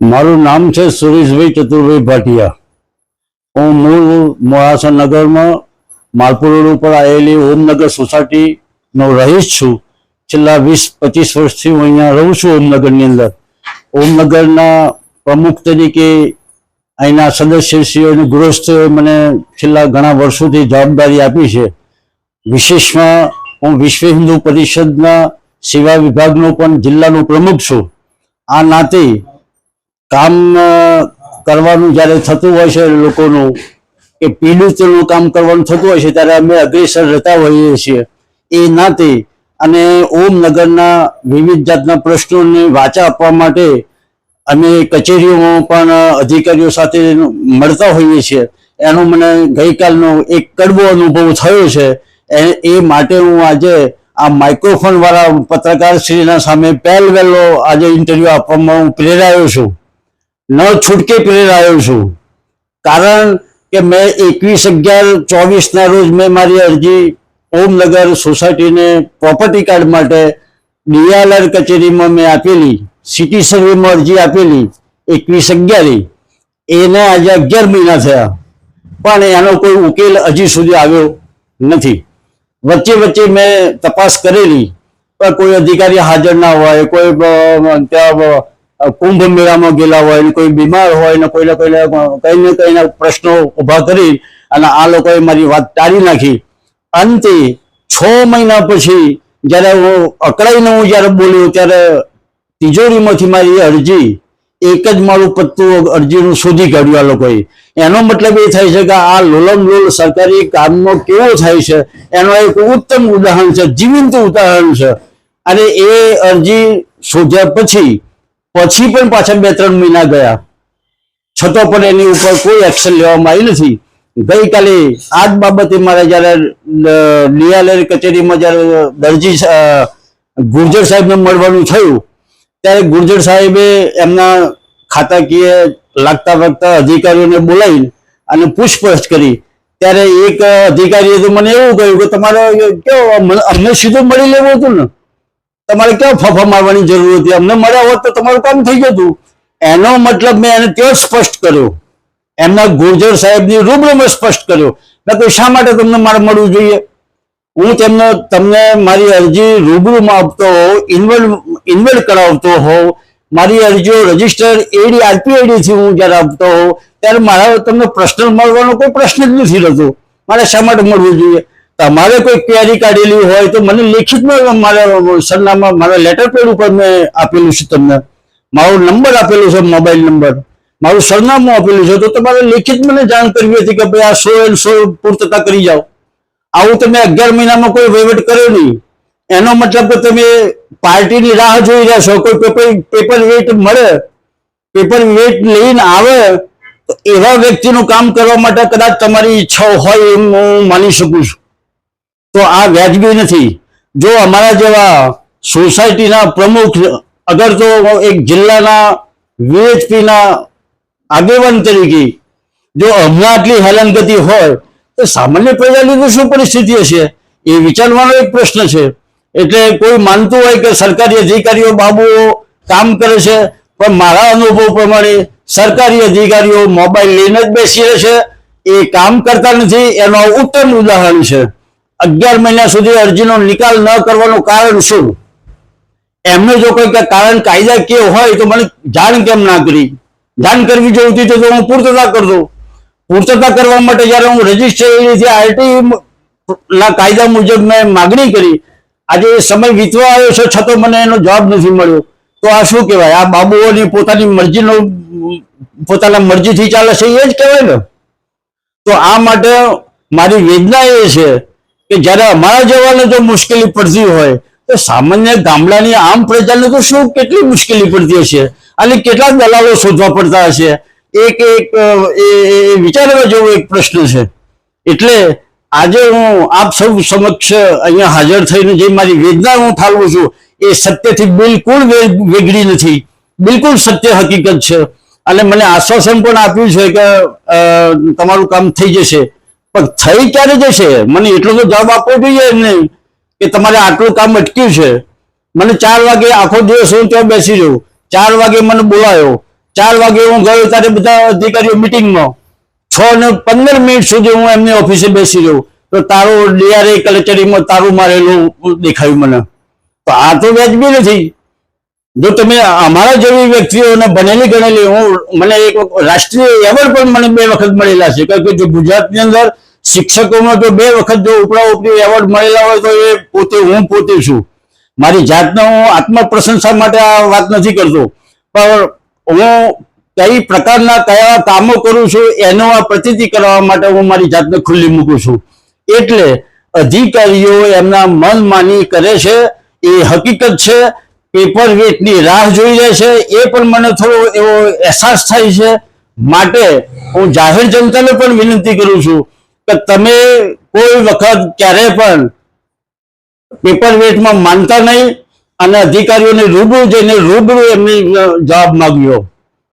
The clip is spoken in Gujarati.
મારું નામ છે સુરેશભાઈ ચતુરભાઈ ભાટિયા. હું મૂળ મોડાસા નગરમાં માલપુર રોડ ઉપર આવેલી ઓમનગર સોસાયટીનો રહીશ છું. છેલ્લા વીસ પચીસ વર્ષથી હું અહીંયા રહું છું ઓમનગરની અંદર. ઓમનગરના પ્રમુખ તરીકે અહીંના સદસ્યશ્રીઓ અને ગૃહસ્થોએ મને છેલ્લા ઘણા વર્ષોથી જવાબદારી આપી છે. વિશેષમાં હું વિશ્વ હિન્દુ પરિષદના સેવા વિભાગનો પણ જિલ્લાનો પ્રમુખ છું. આ નાતે કામ કરવાનું જ્યારે થતું હોય છે લોકોનું, કે પીડિતનું કામ કરવાનું થતું હોય છે ત્યારે અમે અગ્રેસર રહેતા હોઈએ છીએ. એ નાતે અને ઓમનગરના વિવિધ જાતના પ્રશ્નોને વાચા આપવા માટે અમે કચેરીઓમાં પણ અધિકારીઓ સાથે મળતા હોઈએ છીએ. એનો મને ગઈકાલનો એક કડવો અનુભવ થયો છે. એ- માટે હું આજે આ માઇક્રોફોન વાળા પત્રકાર શ્રીના સામે પહેલ વહેલો આજે ઇન્ટરવ્યુ આપવામાં હું પ્રેરાયો છું. ન છૂટકે પ્રેરાયો છું. કારણ કે મેં એકવીસ અગિયાર ચોવીસના રોજ મેં મારી અરજી ઓમનગર સોસાયટીને પ્રોપર્ટી કાર્ડ માટે ડીઆરઆર કચેરીમાં મેં આપેલી, સિટી સર્વેમાં અરજી આપેલી એકવીસ અગિયારી. એને આજે અગિયાર મહિના થયા. પણ એનો કોઈ ઉકેલ હજી સુધી આવ્યો નથી. વચ્ચે વચ્ચે મેં તપાસ કરેલી, પણ કોઈ અધિકારી હાજર ના હોય, કોઈ ત્યાં કુંભ મેળામાં ગયેલા હોય ને કોઈ બીમાર હોય ને કોઈને કોઈને કઈ ને કઈ પ્રશ્નો ઊભા કરી અને આ લોકોએ મારી વાત ટાળી નાખી. અંતે છ મહિના પછી જ્યારે હું અકળાઈને હું જ્યારે બોલ્યો ત્યારે તિજોરીમાંથી મારી અરજી, એક જ મારું પત્તું અરજીનું શોધી કાઢ્યું આ લોકોએ. એનો મતલબ એ થાય છે કે આ લોલમ લોલ સરકારી કામનો કેવો થાય છે? એનો એક ઉત્તમ ઉદાહરણ છે, જીવંત ઉદાહરણ છે. અને એ અરજી શોધ્યા પછી પછી પણ પાછા બે ત્રણ મહિના ગયા. છતાં પણ એની ઉપર કોઈ એક્શન લેવામાં આવી નથી. ગઈકાલે આ જ બાબતે મારે જ્યારે ડીઆરએલ કચેરીમાં જ્યારે દરજી ગુર્જર સાહેબને મળવાનું થયું, ત્યારે ગુર્જર સાહેબે એમના ખાતાકીય લાગતા વાગતા અધિકારીઓને બોલાવી અને પૂછપરછ કરી. ત્યારે એક અધિકારીએ તો મને એવું કહ્યું કે તમારે કેવો અમને સીધું મળી લેવું હતું ને? તમારે ક્યાં ફફા મારવાની જરૂર હતી? અમને મળ્યા હોત તો તમારું કામ થઈ જતું. એનો મતલબ મેં એને ત્યાં સ્પષ્ટ કર્યો. એમના ગુર્જર સાહેબની રૂબરૂમાં સ્પષ્ટ કર્યો. મેં કહ્યું શા માટે તમને મારે મળવું જોઈએ? હું તેમને, તમને મારી અરજી રૂબરૂમાં આપતો હોઉં ઇન્વોલ્વ ઇન્વોલ્વ કરાવતો હોઉં. મારી અરજીઓ રજિસ્ટર એડી આરપીઆઈડીથી હું જ્યારે આપતો હોઉં, ત્યારે મારા તમને પ્રશ્ન મળવાનો કોઈ પ્રશ્ન જ નથી રહેતો. મારે શા માટે મળવું જોઈએ? તમારે કોઈ ક્વેરી કાઢેલી હોય તો મને લેખિતમાં મારા સરનામા મારા લેટર પેડ ઉપર મેં આપેલું છે તમને. મારો નંબર આપેલો છે મોબાઈલ નંબર મારું સરનામું આપેલું છે, તો તમારે લેખિત મને જાણ કરવી હતી કે ભાઈ આ સો એન્ડ સો પૂર્તતા કરી જાઓ. આવું તમે અગિયાર મહિનામાં કોઈ વહીવટ કર્યો નહીં. એનો મતલબ કે તમે પાર્ટીની રાહ જોઈ રહ્યા છો, કોઈ પેપર પેપર વેટ મળે પેપર વેટ લઈને આવે, તો એવા વ્યક્તિનું કામ કરવા માટે કદાચ તમારી ઈચ્છા હોય એમ હું માની શકું છું. તો આ વ્યાજબી નથી. જો અમારા જેવા સોસાયટીના પ્રમુખ અગર તો એક જિલ્લાના વીએચપીના આગેવાન તરીકે જો હમણાં આટલી હેલનગતિ હોય, તો સામાન્ય પ્રજાની તો શું પરિસ્થિતિ હશે? એ વિચારવાનો એક પ્રશ્ન છે. એટલે કોઈ માનતું હોય કે સરકારી અધિકારીઓ બાબુઓ કામ કરે છે, પણ મારા અનુભવ પ્રમાણે સરકારી અધિકારીઓ મોબાઈલ લઈને જ બેસી રહે છે. એ કામ કરતા નથી, એનો ઉત્તમ ઉદાહરણ છે. અગિયાર મહિના સુધી અરજીનો નિકાલ ન કરવાનું કારણ શું? એમને જો કોઈ કારણ કારણ કાયદાકીય હોય તો મને જાણ કેમ ના કરી? જાણ કરવી જોઈતી તો હું પૂર્તતા કરતો પૂર્તતા કરવા માટે જ્યારે હું રજિસ્ટર આરટી ના કાયદા મુજબ મેં માગણી કરી. આજે સમય વીતવા આવ્યો છે, છતાં મને એનો જવાબ નથી મળ્યો. તો આ શું કહેવાય? આ બાબુઓની પોતાની મરજીનો, પોતાના મરજીથી ચાલે છે, એ જ કહેવાય ને? તો આ માટે મારી વેદના એ છે કે જ્યારે અમારા જેવાને જો મુશ્કેલી પડતી હોય, તો સામાન્ય ગામડાની આમ પ્રજાને તો શું કેટલી મુશ્કેલી પડતી હશે? અને કેટલા દલાલો શોધવા પડતા હશે? એક એક એ વિચારવા જેવો એક પ્રશ્ન છે. એટલે આજે હું આપ સૌ સમક્ષ અહીંયા હાજર થઈને જે મારી વેદના હું ઠાલવું છું, એ સત્યથી બિલકુલ વેગળી નથી. બિલકુલ સત્ય હકીકત છે. અને મને આશ્વાસન પણ આપ્યું છે કે તમારું કામ થઈ જશે. પણ થઈ ક્યારે જશે? મને એટલો તો જવાબ આપવો જોઈએ નહીં કે તમારે આટલું કામ અટક્યું છે. મને ચાર વાગે આખો દિવસ હું ત્યાં બેસી જઉં ચાર વાગે મને બોલાયો. ચાર વાગે હું ગયો ત્યારે બધા અધિકારીઓ મિટિંગમાં છ ને પંદર મિનિટ સુધી હું એમની ઓફિસે બેસી જઉં તો તારું ડીઆરએ કલેક્ટરીમાં તારું મારેલું દેખાયું મને. તો આ તો વ્યાજબી નથી. જો તમે અમારા જેવી વ્યક્તિઓને બનેલી ગણેલી હું, મને એક રાષ્ટ્રીય એવોર્ડ પણ મને બે વખત મળેલા છે. કારણ કે જો ગુજરાતની અંદર શિક્ષકોમાં તો બે વખત જો ઉપરા ઉપરી એવોર્ડ મળેલા હોય તો એ પોતે હું પોતે છું. મારી જાતને હું આત્મ પ્રશંસા માટે આ વાત નથી કરતો. પણ હું કઈ પ્રકારના કયા કામો કરું છું એનો આ પ્રતિતિ કરવા માટે હું મારી જાતને ખુલ્લી મૂકું છું. એટલે અધિકારીઓ એમના મન માની કરે છે, એ હકીકત છે, પેપર વેટની રાહ જોઈ રહે છે, એ પણ મને થોડો એવો અહેસાસ થાય છે. માટે હું જાહેર જનતાને પણ વિનંતી કરું છું કે તમે કોઈ વખત ક્યારે પણ પેપર વેટમાં માનતા નહીં અને અધિકારીઓને રૂબરૂ જઈને રૂબરૂ એમની જવાબ માંગ્યો.